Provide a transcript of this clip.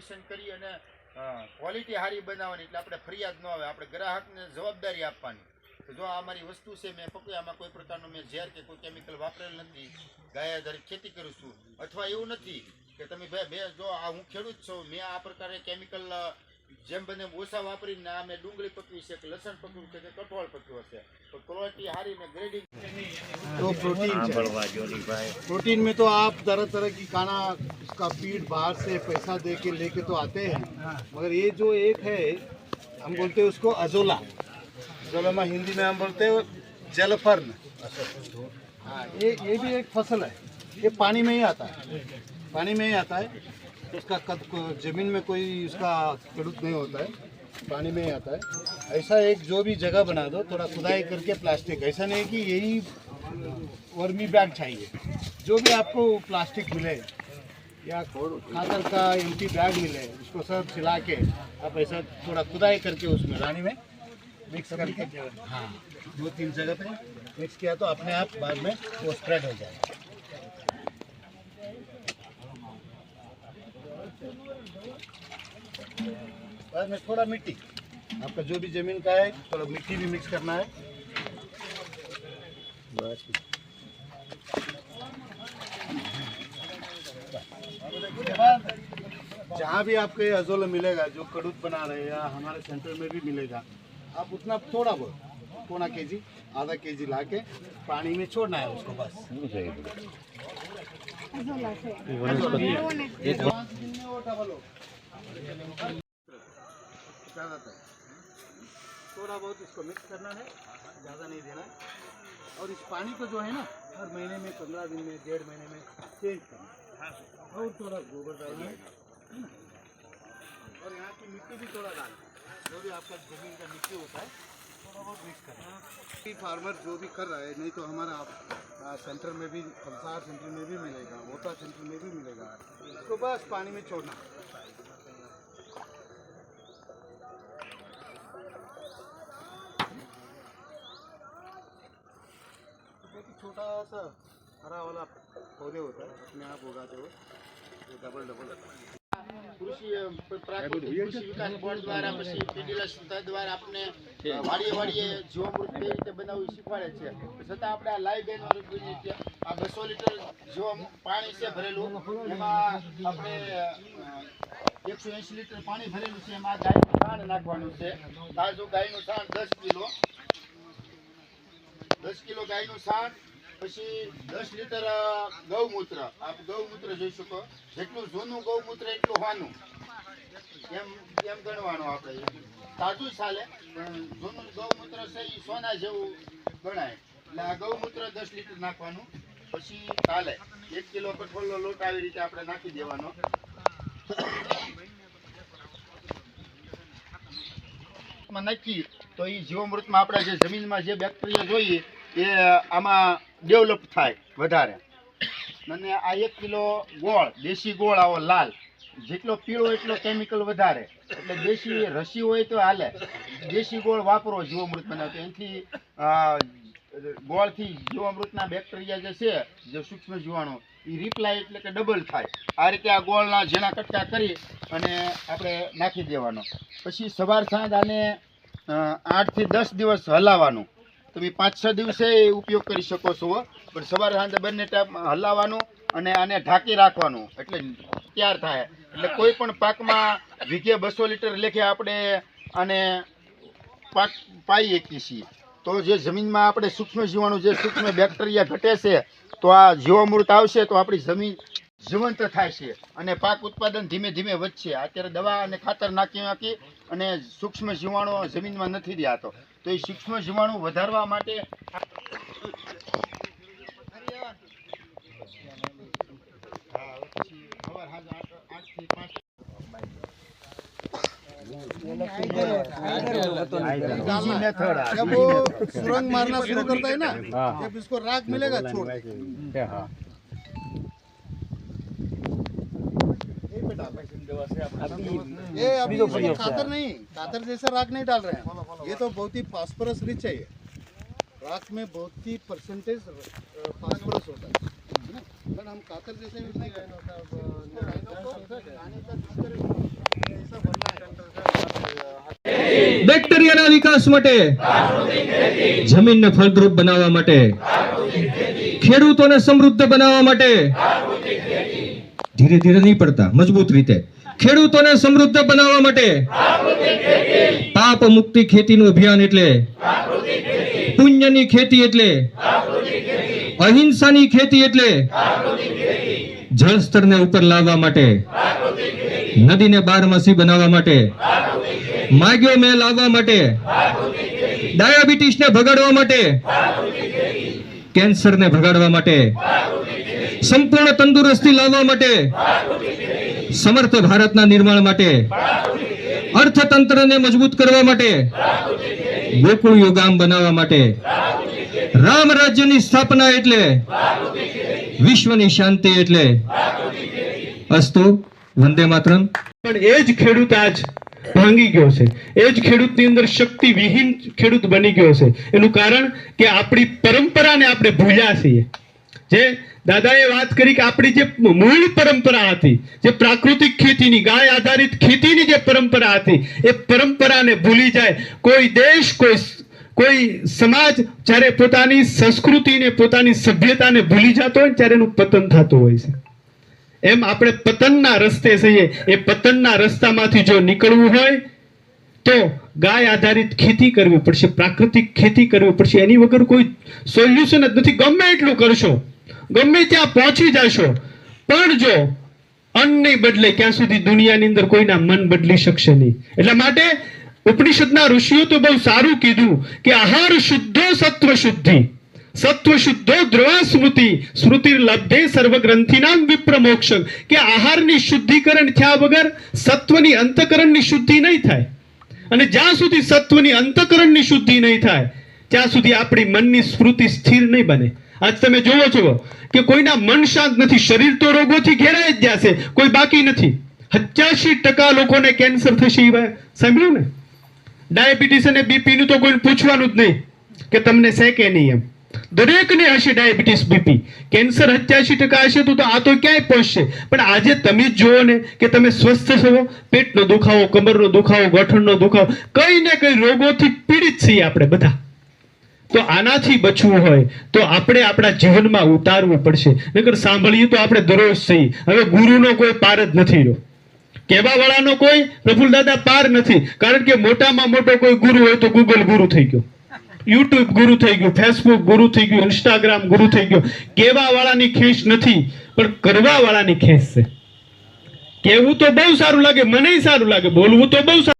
Verification કરી અને quality સારી બનાવવાની એટલે આપણે ફરિયાદ ન આવે. આપણે ગ્રાહકને જવાબદારી આપવાની. તો જો આ મારી વસ્તુ છે, મેં પકડી કોઈ પ્રકારનું મેં ઝેર કે કોઈ કેમિકલ વાપરેલ નથી. ગાય આધારિત ખેતી કરું છું. અથવા એવું નથી કે તમે ભાઈ બે, જો આ હું ખેડૂત છું, મેં આ પ્રકારે કેમિકલ જેમ બને એમ ઓછા વાપરીને આ મેં ડુંગળી પકવી છે કે લસણ પકવ્યું છે કે કઠોળ પકવ્યો છે તો ક્વોલિટી સારી ને ગ્રેડિંગ तो प्रोटीन चाहिए प्रोटीन में तो आप तरह तरह की खाना उसका फीड बाहर से पैसा दे के लेके तो आते हैं मगर ये जो एक है हम बोलते हैं उसको अजोला अजोला में हिंदी में हम बोलते हैं जलफर्न हाँ ये ये भी एक फसल है ये पानी में ही आता है पानी में ही आता है उसका कद ज़मीन में कोई उसका खेडूत नहीं होता है पानी में ही आता है। ऐसा एक जो भी जगह बना दो थोड़ा खुदाई करके प्लास्टिक। ऐसा नहीं कि यही वर्मी बैग चाहिए। जो भी आपको प्लास्टिक मिले या खातर का एम्प्टी बैग मिले उसको सब सिला के आप ऐसा थोड़ा खुदाई करके उसमें रानी में मिक्स करके हाँ दो तीन जगह पे मिक्स किया तो अपने आप बाद में वो स्प्रेड हो जाएगा। बाद में थोड़ा मिट्टी। आपका जो भी ज़मीन का है, थोड़ा मिट्टी भी मिक्स करना है। बस। जहाँ भी आपको ये अजोला मिलेगा, जो कड़ूत बना रहे या हमारे सेंटर में भी मिलेगा, आप उतना थोड़ा बहुत पौना के जी आधा के जी ला के पानी में छोड़ना है उसको बस। थोड़ा बहुत इसको मिक्स करना है, ज़्यादा नहीं देना है। और इस पानी को जो है ना, हर महीने में, पंद्रह दिन में, डेढ़ महीने में चेंज करना और थोड़ा गोबर डालना है और यहाँ की मिट्टी भी थोड़ा डाल जो भी आपका ज़मीन का मिट्टी होता है थोड़ा बहुत फार्मर जो भी कर रहा है, नहीं तो हमारा आप सेंटर में भी, फलसार सेंटर में भी मिलेगा वोटा सेंटर में भी मिलेगा। तो बस पानी में छोड़ना। छोटा सा हरा वाला पौधे होता है, अपने आप उगाते हो डबल डबल કૃષિ પ્રાકૃતિક કૃષિ વિકાસ બોર્ડ દ્વારા પછી સંસ્થા દ્વારા આપને વાડીએ વાડીએ જીવામૃત કઈ રીતે બનાવવું શીખવાડે છે. છતાં આપણે આ લાઈવ બેન જોઈએ છે આ બસો લીટર જીવામ પાણી છે ભરેલું. એમાં આપણે એકસો એંસી લીટર પાણી ભરેલું છે. એમાં ગાયનું છાણ નાખવાનું છે. તાજું ગાયનું છાણ દસ કિલો. દસ કિલો ગાયનું છાણ પછી દસ લીટર ગૌમૂત્ર. આપ ગૌમૂત્ર જોઈ શકો. જેટલું જૂનું ગૌમૂત્ર, એટલું વાનું એમ એમ ગણવાનું આપણે. તાજું ચાલે, પણ જૂનું ગૌમૂત્ર છે એ સોના જેવું ગણાય. એટલે આ ગૌમૂત્ર દસ લીટર નાખવાનું. પછી ચાલે. એક કિલો કઠોળનો લોટ આવી રીતે આપણે નાખી દેવાનો. નાખીએ. તો એ જીવામૃતમાં આપણા જે જમીનમાં જે બેક્ટેરિયા જોઈએ, એ, આમાં ડેવલપ થાય વધારે. અને આ એક કિલો ગોળ, દેશી ગોળ આવો લાલ. જેટલો પીળો એટલો કેમિકલ વધારે. એટલે દેશી રસી હોય તો હાલે. દેશી ગોળ વાપરો જીવામૃત બનાવતો એનાથી ગોળથી જીવામૃતના બેક્ટેરિયા જે છે, જે સૂક્ષ્મ જીવાણુ એ રિપ્લાય એટલે કે ડબલ થાય. આ રીતે આ ગોળના ઝીણા કટકા કરી અને આપણે નાખી દેવાનો. પછી સવાર સાંજ આને આઠથી દસ દિવસ હલાવવાનું. તમે પાંચ, છ દિવસે ઉપયોગ કરી શકો છો પણ સવારે સાંજે બંને ટાઈમ હલાવવાનું અને આને ઢાંકી રાખવાનું. એટલે તૈયાર થાય. એટલે કોઈ પણ પાકમાં વીઘે બસો લીટર લેખે આપણે આને પાક પાઈ શકીએ છીએ. તો જે જમીનમાં આપણે સૂક્ષ્મ જીવાણુ, જે સૂક્ષ્મ બેક્ટેરિયા ઘટે છે, તો આ જીવામૃત આવશે, તો આપણી જમીન જીવંત થાય છે. અને પાક ઉત્પાદન ધીમે ધીમે વધશે. અત્યારે દવા અને ખાતર નાખી નાખી અને સૂક્ષ્મ જીવાણુ જમીનમાં નથી તો. એ સૂક્ષ્મ જીવાણુ વધારવા માટે બીજી method આ. जब वो सुरंग मारना शुरू करता है ना जब इसको राग मिलेगा छोड़ यही पे डाल ये अभी इसमें खातर नहीं खातर जैसा राग नहीं डाल रहे हैं ये तो बहुत ही फास्फोरस रिच है ये। राख में बहुत ही परसेंटेज फास्फोरस होता है। बट हम कातर जैसे भी नहीं બેક્ટેરિયાના વિકાસ માટે, જમીનને ફળદ્રુપ બનાવવા માટે, ખેડૂતોને સમૃદ્ધ બનાવવા માટે, ધીરે ધીરે નહીં પડતા, મજબૂત રીતે. ખેડૂતોને સમૃદ્ધ બનાવવા માટે પાપ મુક્તિ ખેતીનું અભિયાન એટલે પુણ્યની ખેતી એટલે અહિંસાની ખેતી એટલે જળસ્તરને ઉપર લાવવા માટે નદીને બારમાસી બનાવવા માટે માગ્યો મેં લાવવા માટે ડાયાબિટીસને ભગાડવા માટે કેન્સરને ભગાડવા માટે સંપૂર્ણ તંદુરસ્તી લાવવા માટે સમર્થ ભારતના નિર્માણ માટે, અર્થતંત્રને મજબૂત કરવા માટે, ગોકુળ યોગામ બનાવવા માટે, રામ રાજ્યની સ્થાપના એટલે, વિશ્વની શાંતિ એટલે. અસ્તુ, વંદે માતરમ. પણ એ જ ખેડૂત આજ ભાંગી ગયો છે. એ જ ખેડૂતની અંદર શક્તિ વિહીન ખેડૂત બની ગયો છે. એનું કારણ કે આપણી પરંપરાને આપણે ભૂલ્યા છીએ. જે દાદાએ વાત કરી કે આપણી જે મૂળ પરંપરા હતી, જે પ્રાકૃતિક ખેતીની, ગાય આધારિત ખેતીની જે પરંપરા હતી, એ પરંપરાને ભૂલી જાય. કોઈ દેશ, કોઈ કોઈ સમાજ જ્યારે પોતાની સંસ્કૃતિને, પોતાની સભ્યતાને ભૂલી જતો હોય ત્યારે એનું પતન થતું હોય છે. એમ આપણે પતનના રસ્તે છીએ. એ પતનના રસ્તામાંથી જો નીકળવું હોય, તો ગાય આધારિત ખેતી કરવી પડશે, પ્રાકૃતિક ખેતી કરવી પડશે. એની વગર કોઈ સોલ્યુશન જ નથી. ગમે એટલું કરશો. ગમે ત્યાં પહોંચી જશો, પણ જો અન્નની બદલે ક્યાં સુધી દુનિયાની અંદર કોઈના મન બદલી શકશે નહીં. એટલા માટે ઉપનિષદના ઋષિઓ તો બહુ સારું કીધું કે આહાર શુદ્ધો સત્વ શુદ્ધિ. સત્વ શુદ્ધો ધ્રુવા સ્મૃતિ. સ્મૃતિ લબ્ધે સર્વ વિપ્રમોક્ષ કે આહારની શુદ્ધિકરણ થયા વગર સત્વની અંતકરણની શુદ્ધિ નહીં થાય. અને જ્યાં સુધી સત્વની અંતકરણની શુદ્ધિ નહીં થાય, ત્યાં સુધી આપણી મનની સ્મૃતિ સ્થિર નહીં બને. આજ તમે જોવો છો કે કોઈના મન શાંત નથી, શરીર તો રોગોથી ઘેરાઈ જ જશે, કોઈ બાકી નથી. પચાસી ટકા લોકોને કેન્સર થશે એ સાંભળ્યું ને? ડાયાબિટીસ અને બીપીનું તો કોઈને પૂછવાનું જ નહીં કે તમને છે કે નહીં એમ. દરેકને હશે ડાયાબિટીસ, બીપી. કેન્સર સત્યાસી ટકા હશે તો આ તો ક્યાંય પહોંચશે. પણ આજે તમે જ જુઓ ને કે તમે સ્વસ્થ છો, પેટનો દુખાવો, કમરનો દુખાવો ગોઠણનો દુખાવો, કઈ ને કઈ રોગોથી પીડિત છીએ આપણે બધા. તો આનાથી બચવું હોય, તો આપણે આપણા જીવનમાં ઉતારવું પડશે. નકર સાંભળીએ તો આપણે દરરોજ થઈ હવે ગુરુનો કોઈ પાર જ નથી રહ્યો. કહેવા વાળાનો કોઈ પ્રફુલ દાદા પાર નથી. કારણ કે મોટામાં મોટો કોઈ ગુરુ હોય તો ગૂગલ ગુરુ થઈ ગયો. યુટ્યુબ ગુરુ થઈ ગયું ફેસબુક ગુરુ થઈ ગયું ઇન્સ્ટાગ્રામ ગુરુ થઈ ગયું. કેવા વાળાની ખેંચ નથી, પણ કરવા વાળાની ખેંચ છે. કહેવું તો બહુ સારું લાગે મને સારું લાગે, બોલવું તો બહુ સારું